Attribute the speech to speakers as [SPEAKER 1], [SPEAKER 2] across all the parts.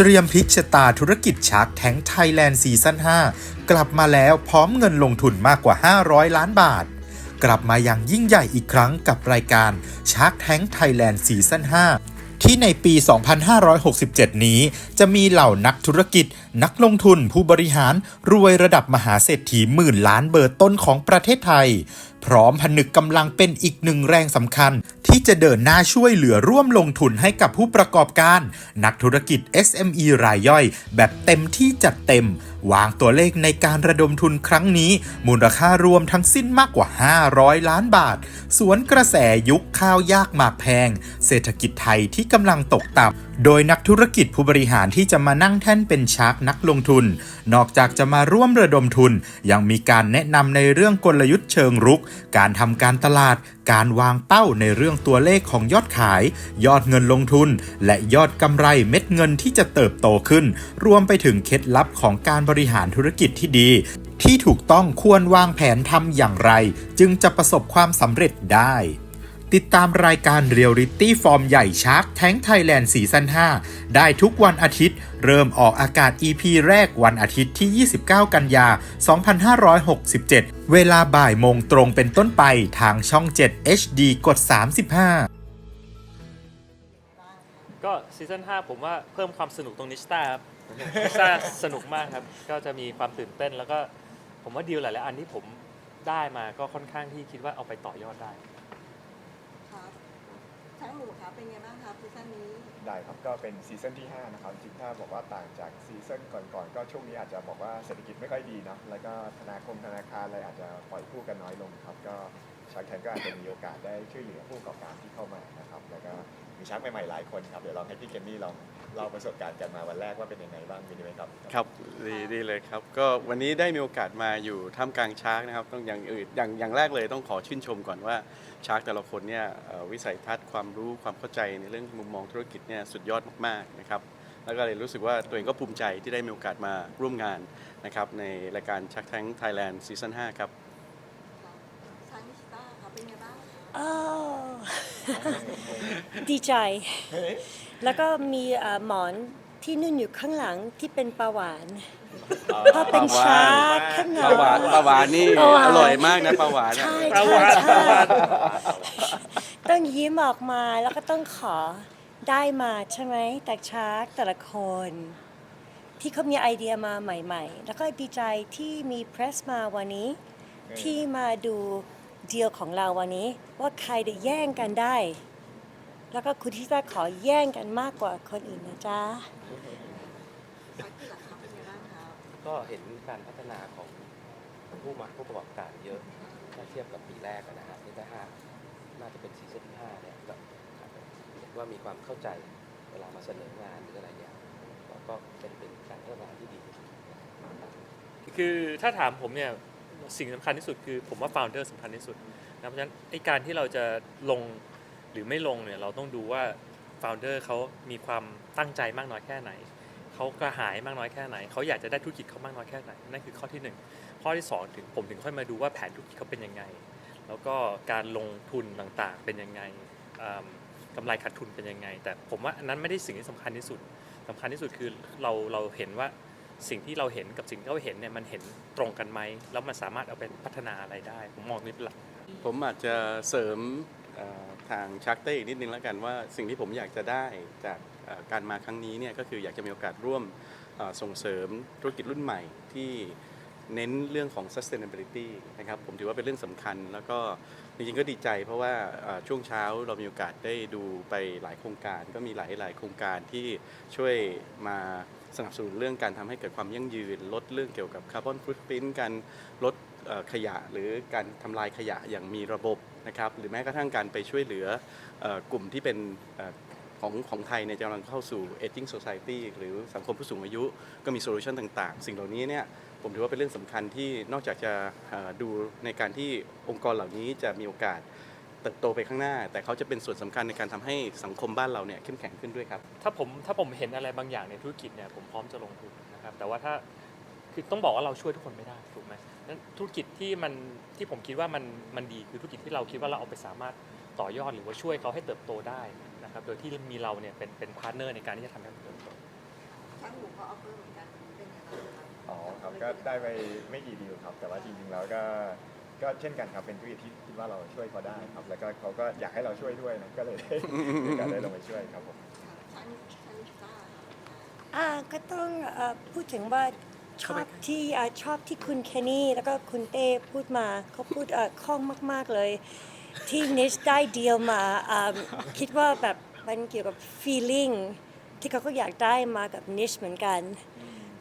[SPEAKER 1] เตรียมพลิกชะตาธุรกิจชาร์กแทงไทยแลนด์ซีซั่น 5 กลับมาแล้วพร้อมเงินลงทุนมากกว่า 500 ล้านบาท กลับมาอย่างยิ่งใหญ่อีกครั้งกับรายการชาร์กแทงไทยแลนด์ซีซั่น 5 ที่ในปี 2567 นี้ จะมีเหล่านักธุรกิจ นักลงทุนผู้บริหารรวยระดับมหาเศรษฐีหมื่นล้านเบอร์ต้นของประเทศไทย พร้อมผนึกกำลังเป็นอีกหนึ่งแรงสำคัญ ที่จะเดินหน้าช่วยเหลือร่วมลงทุนให้กับผู้ประกอบการ นักธุรกิจ SME รายย่อย แบบเต็มที่จัดเต็ม วางตัวเลขในการระดมทุนครั้งนี้ มูลค่ารวมทั้งสิ้นมากกว่า 500 ล้านบาท สวนกระแสยุคข้าวยากหมากแพง เศรษฐกิจไทยที่กำลังตกต่ำโดยนักธุรกิจผู้บริหารที่จะมานั่งแท่นเป็นชาร์กนักลงทุน นอกจากจะมาร่วมระดมทุน ยังมีการแนะนำในเรื่องกลยุทธ์เชิงรุกการทำการตลาด การวางเป้าในเรื่องตัวเลขของยอดขาย ยอดเงินลงทุน และยอดกำไรเม็ดเงินที่จะเติบโตขึ้น รวมไปถึงเคล็ดลับของการบริหารธุรกิจที่ดี ที่ถูกต้องควรวางแผนทำอย่างไร จึงจะประสบความสำเร็จได้ ติดตามรายการเรียลลิตี้ฟอร์มใหญ่ชาร์กแท้งไทยแลนด์ซีซั่น5 ได้ทุกวันอาทิตย์ เริ่มออกอากาศ EP แรกวันอาทิตย์ที่ 29 กันยา 2567 เวลาบ่ายโมงตรงเป็นต้นไปทางช่อง 7 HD กด 35
[SPEAKER 2] ก็ซีซั่น5ผมว่าเพิ่มความสนุกตรงนิสตาครับ นิสตาสนุกมากครับ ก็จะมีความตื่นเต้นแล้วก็ผมว่าดีลหลายๆอันที่ผมได้มาก็ค่อนข้างที่คิดว่าเอาไปต่อยอดได้
[SPEAKER 3] ช้างหมูครับเป็นไงบ้างครับซีซั่นนี้
[SPEAKER 4] ได้ครับก็เป็นซีซั่นที่5นะครับจริงๆถ้าบอกว่าต่างจากซีซั่นก่อนๆก็ช่วงนี้อาจจะบอกว่าเศรษฐกิจไม่ค่อยดีเนาะแล้วก็ธนาคมธนาคารอะไรอาจจะปล่อยกู้กันน้อยลงครับก็ ชาร์กแทนก็อาจจะมีโอกาสได้ช่วยเหลือผู้ประกอบการที่เข้ามานะครับ แล้วก็มีชาร์กใหม่ๆหลายคนครับ เดี๋ยวลองให้พี่เกมมี่ลองเล่าประสบการณ์กันมาวันแรกว่าเป็นยังไงบ้างมีไหมครับ
[SPEAKER 5] ครับดีดีเลยครับ ก็วันนี้ได้มีโอกาสมาอยู่ท่ามกลางชาร์กนะครับต้องอย่างอื่นอย่างอย่างแรกเลยต้องขอชื่นชมก่อนว่าชาร์กแต่ละคนเนี่ยวิสัยทัศน์ความรู้ความเข้าใจในเรื่องมุมมองธุรกิจเนี่ยสุดยอดมากๆนะครับแล้วก็เลยรู้สึกว่าตัวเองก็ภูมิใจที่ได้มีโอกาสมาร่วมงานนะครับในรายการชักแท้งไทยแลนด์ซีซั่น5ครับ
[SPEAKER 3] ช้างนิสต้าครับเป็นไง บ้าง
[SPEAKER 6] อ้าวดีใจ แล้วก็มีเอ่อหมอนที่นุ่นอยู่ข้างหลังที่เป็นปลาหวานเพราะเป็นชาร์กข้างห
[SPEAKER 5] ป
[SPEAKER 6] ลั
[SPEAKER 5] ลาง หวานปลาหวานนี่
[SPEAKER 6] ปลาหวาน
[SPEAKER 5] อร่อยมากนะปลาหวานอะ
[SPEAKER 6] ใช่
[SPEAKER 2] ปลาห
[SPEAKER 6] ใช่
[SPEAKER 2] วานปลา
[SPEAKER 6] ใช่
[SPEAKER 2] หวาน
[SPEAKER 6] ต้องยิ้มออกมาแล้วก็ต้องขอได้มาใช่ไหมแต่ชาร์กแต่ละคน ที่เขามีไอเดียมาใหม่ ๆ แล้วก็ดีใจที่มีเพรสมาวันนี้ ที่มาดู เดีลของเราวันนี้ ว่าใครจะแย่งกันได้ แล้วก็คุณที่จะขอแย่งกันมากกว่าคนอื่นนะจ๊ะ
[SPEAKER 3] ก็เห็
[SPEAKER 7] นการพัฒนาของผู้มาผู้ประกอบการเยอะถ้าเทียบกับปีแรกอะนะครับนี่ถ้าห้าน่าจะเป็นซีซั่นที่ห้าเนี่ยแบบว่ามีความเข้าใจเวลามาเสนองานหรืออะไรเนี่ยแล้วก็เป็นเป็นการพัฒนาที่ดี คื
[SPEAKER 2] อถ้าถามผมเนี่ย สิ่งสำคัญที่สุดคือผมว่า founder สำคัญที่สุดนะเพราะฉะนั้นไอการที่เราจะลงหรือไม่ลงเนี่ยเราต้องดูว่า founder เขามีความตั้งใจมากน้อยแค่ไหนเขากระหายมากน้อยแค่ไหนเขาอยากจะได้ธุรกิจเขามากน้อยแค่ไหนนั่นคือข้อที่หนึ่งข้อที่สองถึงผมถึงค่อยมาดูว่าแผนธุรกิจเขาเป็นยังไง แล้วก็การลงทุนต่างๆเป็นยังไงกำไรขาดทุนเป็นยังไง แต่ผมว่าอันนั้นไม่ได้สิ่งที่สำคัญที่สุดสำคัญที่สุดคือเราเราเห็นว่า สิ่งที่เราเห็นกับสิ่งที่เขาเห็นเนี่ยมันเห็นตรงกันไหมแล้วมันสามารถเอาไปพัฒนาอะไรได้ผมมองนี่เป็นหลัก
[SPEAKER 5] ผมอาจจะเสริมทางชักเต้อีกนิดนึงแล้วกันว่าสิ่งที่ผมอยากจะได้จากการมาครั้งนี้เนี่ยก็คืออยากจะมีโอกาสร่วมส่งเสริมธุรกิจรุ่นใหม่ที่เน้นเรื่องของ sustainability นะครับผมถือว่าเป็นเรื่องสำคัญแล้วก็ จริงๆก็ดีใจเพราะว่าช่วงเช้าเรามีโอกาสได้ดูไปหลายโครงการ ก็มีหลายหลายโครงการที่ช่วยมาสนับสนุนเรื่องการทำให้เกิดความยั่งยืน ลดเรื่องเกี่ยวกับคาร์บอนฟุตพิ้นการลดขยะหรือการทำลายขยะอย่างมีระบบนะครับหรือแม้กระทั่งการไปช่วยเหลืออกลุ่มที่เป็นอของของไทยเนี่ยกำลังเข้าสู่ aging society หรือสังคมผู้สูงอายุก็มีโซลูชันต่าง ๆ สิ่งเหล่านี้เนี่ย ผมถือว่าเป็นเรื่องสำคัญที่นอกจากจะเอ่อดูในการที่องค์กรเหล่านี้จะมีโอกาสเติบโตไปข้างหน้า แต่เขาจะเป็นส่วนสำคัญในการทำให้สังคมบ้านเราเนี่ยเข้มแข็งขึ้นด้วยครับ
[SPEAKER 2] ถ้าผมถ้าผมเห็นอะไรบางอย่างในธุรกิจเนี่ยผมพร้อมจะลงทุนนะครับ แต่ว่าถ้าคือต้องบอกว่าเราช่วยทุกคนไม่ได้ถูกไหมนั้นธุรกิจที่มันที่ผมคิดว่ามันมันดีคือธุรกิจที่เราคิดว่าเราเอาไปสามารถต่อยอดหรือว่าช่วยเขาให้เติบโตได้นะครับ โดยที่มีเราเนี่ยเป็นเป็นพาร์ทเนอร์ในการที่จะทำให้มันเติบโต
[SPEAKER 3] ช่างหมูก็ออฟเฟอร์เหมือนกันเป็นไงบ้างครับ
[SPEAKER 4] อ๋อครับก็ได้ไปไม่กี่ดีลครับ แต่ว่าจริงๆแล้วก็ก็เช่นกันครับเป็นธุรกิจที่คิดว่าเราช่วยเขาได้ครับ แล้วก็เขาก็อยากให้เราช่วยด้วยนะก็เลยได้มีโอกาสได้ลงไปช่วยครับผม
[SPEAKER 3] ช่างช่างจ้าค่ะ
[SPEAKER 6] อ่าก็ต้องเอ่อพูดถึงว่าชอบที่อ่าชอบที่คุณเคนนี่แล้วก็คุณเต้พูดมาเขาพูดเอ่อคล่องมาก ๆเลย ที่นิชได้เดียวมาอ่าคิดว่าแบบมันเกี่ยวกับ feeling ที่เขาก็อยากได้มากับนิชเหมือนกัน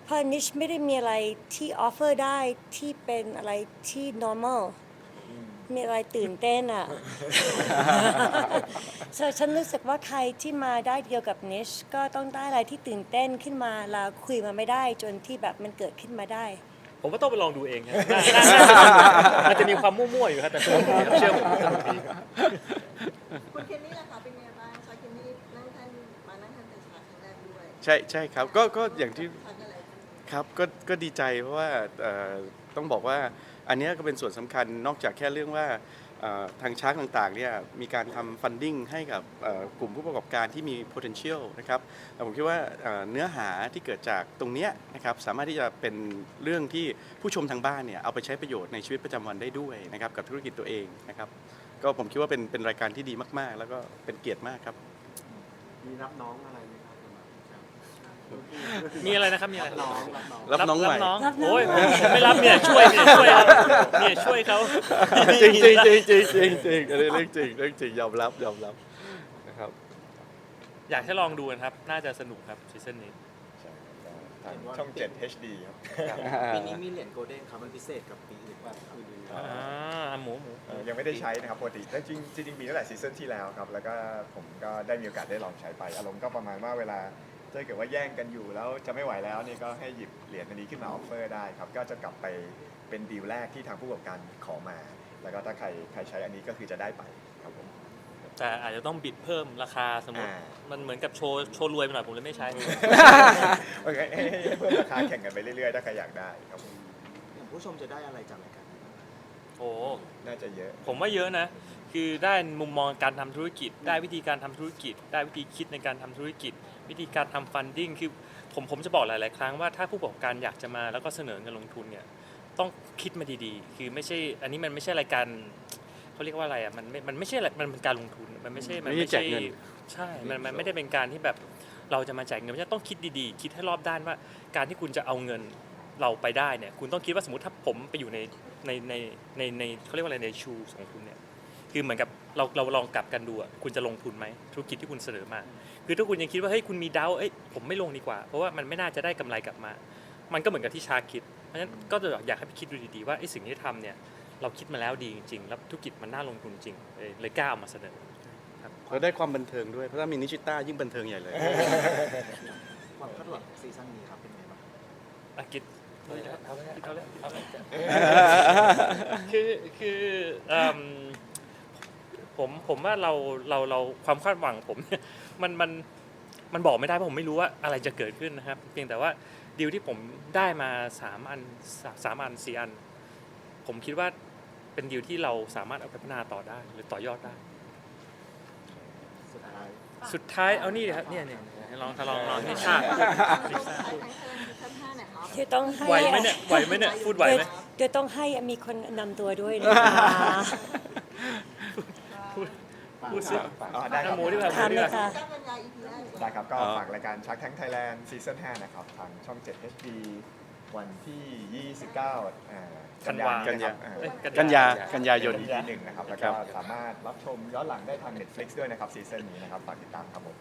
[SPEAKER 6] เพราะนิชไม่ได้มีอะไรที่ offer ได้ที่เป็นอะไรที่ normal มีอะไรตื่นเต้นอะ so ฉันรู้สึกว่าใครที่มาได้เดียวกับนิชก็ต้องได้อะไรที่ตื่นเต้นขึ้นมาแล้วคุยมาไม่ได้จนที่แบบมันเกิดขึ้นมาได้
[SPEAKER 2] ผมว่าต้องไปลองดูเองครับน่าน่าน่าจะสนุกมันจะมีความมั่วๆอยู่ครับแต่สนุกดีครับเชื่อผมสนุกดี
[SPEAKER 3] คุณเคนนี่ล่ะคะเป็นไงบ้างชายเคนนี่นั่งท่านมานั่งท่านแต่เช้าครั้งแรกด้วย
[SPEAKER 5] ใช่ใช่ครับ ก็ก็อย่างที่
[SPEAKER 3] ทักอะไร
[SPEAKER 5] ครับก็ก็ดีใจเพราะว่าเอ่อต้องบอกว่าอันเนี้ยก็เป็นส่วนสำคัญนอกจากแค่เรื่องว่าเอ่อทางชาร์กต่างๆเนี่ยมีการทำ funding ให้กับเอ่อกลุ่มผู้ประกอบการที่มี potential นะครับแต่ผมคิดว่าเอ่อเนื้อหาที่เกิดจากตรงเนี้ยนะครับสามารถที่จะเป็นเรื่องที่ผู้ชมทางบ้านเนี่ยเอาไปใช้ประโยชน์ในชีวิตประจำวันได้ด้วยนะครับกับธุรกิจตัวเองนะครับก็ผมคิดว่าเป็นเป็นรายการที่ดีมากๆ แล้วก็เป็นเกียรติมากครับ
[SPEAKER 8] มีรับน้องอะไรไหม
[SPEAKER 2] มีอะไรนะครับมีอะไร
[SPEAKER 8] น้องรับน้อง
[SPEAKER 5] รับน้องใหม่
[SPEAKER 2] รับน้อง
[SPEAKER 6] รับน้อง
[SPEAKER 2] โอ้ยผมผมไม่รับเนี่ยช่วยเนี่ยช่วยครับเนี่ยช่วยเขา
[SPEAKER 5] จริงจริงจริงจริงจริงจริงอันนี้เรื่องจริงเรื่องจริงยอมรับยอมรับนะครับ
[SPEAKER 2] อยากให้ลองดูนะครับ น่าจะสนุกครับซีซั่นนี้
[SPEAKER 4] ใช่ครับทางช่อง 7 HD ครับ
[SPEAKER 8] ปีนี้มีเหรียญโกลเด้นครับมันพิเศษกับปีอื่นว่าอื่น
[SPEAKER 2] อ่าหมูหมู
[SPEAKER 4] เอ่อยังไม่ได้ใช้นะครับปกติแต่จริงจริงๆมีตั้งแต่ซีซั่นที่แล้วครับ แล้วก็ผมก็ได้มีโอกาสได้ลองใช้ไป อารมณ์ก็ประมาณว่าเวลา ถ้าเกิดว่าแย่งกันอยู่แล้วจะไม่ไหวแล้วนี่ก็ให้หยิบเหรียญอันนี้ขึ้นมาออฟเฟอร์ได้ครับ ก็จะกลับไปเป็นดีลแรกที่ทางผู้ประกอบการขอมา แล้วก็ถ้าใครใครใช้อันนี้ก็คือจะได้ไปครับผม
[SPEAKER 2] แต่อาจจะต้องบิดเพิ่มราคาสมมติ
[SPEAKER 4] อ่า
[SPEAKER 2] มันเหมือนกับโชว์โชว์รวยไปหน่อยผมเลยไม่ใช้
[SPEAKER 4] โอเคให้ให้ให้เพิ่มราคาแข่งกันไปเรื่อยๆ ถ้าใครอยากได้ครับผม
[SPEAKER 8] อย่างผู้ชมจะได้อะไรจากรายการนี้บ้างครับ
[SPEAKER 2] โอ้
[SPEAKER 4] น่าจะเยอะ
[SPEAKER 2] ผมว่าเยอะนะ คือได้มุมมองการทำธุรกิจ ได้วิธีการทำธุรกิจ ได้วิธีคิดในการทำธุรกิจ วิธีการทำฟันดิ้งคือผมผมจะบอกหลาย ๆ ครั้งว่าถ้าผู้ประกอบการอยากจะมาแล้วก็เสนอเงินลงทุนเนี่ยต้องคิดมาดี ๆ คือไม่ใช่ อันนี้มันไม่ใช่รายการเขาเรียกว่าอะไรอะมันไม่มันไม่ใช่อะไรมันเป็นการลงทุนมันไม่ใช่มัน
[SPEAKER 5] ไม่
[SPEAKER 2] ไม่
[SPEAKER 5] ใช่
[SPEAKER 2] ใช่
[SPEAKER 5] แจกเงิน
[SPEAKER 2] ใช่มันมันไม่ได้เป็นการที่แบบเราจะมาแจกเงินเพราะฉะนั้นต้องคิดดีๆ คิดให้รอบด้านว่า การที่คุณจะเอาเงินเราไปได้เนี่ยคุณต้องคิดว่าสมมติถ้าผมไปอยู่ในในในในในเขาเรียกว่าอะไรในชูของคุณเนี่ย คือเหมือนกับเราเราลองกลับกันดูอะคุณจะลงทุนไหมธุรกิจที่คุณเสนอมา คือถ้าคุณยังคิดว่าเฮ้ยคุณมีดาวเอ้ยผมไม่ลงดีกว่า เพราะว่ามันไม่น่าจะได้กำไรกลับมา มันก็เหมือนกับที่ชาคิด เพราะฉะนั้นก็จะอยากให้ไปคิดดูดีๆว่าไอ้สิ่งที่ทำเนี่ยเราคิดมาแล้วดีจริงๆ แล้วธุรกิจมันน่าลงทุนจริงเลยเลยกล้าเอามาเสนอ
[SPEAKER 5] เราได้ความบันเทิงด้วยเพราะถ้ามีนิชิต้ายิ่งบันเทิงใหญ่เลย
[SPEAKER 8] ความคาดหวังของซีซั่นนี้ครับเป็นไงบ้าง
[SPEAKER 2] อากิจเอาเลยเอาเลยเอาเลยคือคือเอิ่ม ผมผมว่าเราเราเราความคาดหวังผมเนี่ยมันมันมันบอกไม่ได้เพราะผมไม่รู้ว่าอะไรจะเกิดขึ้นนะครับ เพียงแต่ว่าดีลที่ผมได้มาสามอันสาสามอันสี่อัน ผมคิดว่าเป็นดีลที่เราสามารถเอาไปพัฒนาต่อได้ หรือต่อยอดได้
[SPEAKER 8] สุดท้าย
[SPEAKER 2] สุดท้ายเอานี่ดิครับเนี่ยเนี่ยลองลองลองนี่ชาติ
[SPEAKER 3] ลงท้ายทั้งเทอมซีซั่นห้าหน่อยครับ
[SPEAKER 6] เดี๋ยวต้องให้
[SPEAKER 2] ไหวไหมเนี่ยไหวไหมเนี่ยพูดไหวไหม
[SPEAKER 6] เดี๋ยวต้องให้มีคนนำตัวด้วยนะคะ
[SPEAKER 2] พูดสิ
[SPEAKER 4] อ๋อได้ครับ
[SPEAKER 2] หมูดีกว่าหมู
[SPEAKER 6] ถาม
[SPEAKER 2] ดี
[SPEAKER 6] เล
[SPEAKER 2] ก
[SPEAKER 6] ย
[SPEAKER 2] ว่า
[SPEAKER 6] ค่ะ
[SPEAKER 3] เจ้ากันยา EP แรก
[SPEAKER 4] ได้ครับก็
[SPEAKER 5] อ๋อ
[SPEAKER 4] ฝากรายการชักทั้งไทยแลนด์ซีซั่น5นะครับทางช่อง 7 HD วันที่ 29อ่า
[SPEAKER 2] ธันวา
[SPEAKER 4] กันยา
[SPEAKER 2] เอ้ย
[SPEAKER 5] กันยากันยายน
[SPEAKER 4] ที่หนึ่งนะครับแล้วก็สามารถรับชมย้อนหลังได้ทาง Netflix ด้วยนะครับซีซั่นนี้นะครับฝากติดตามครับผม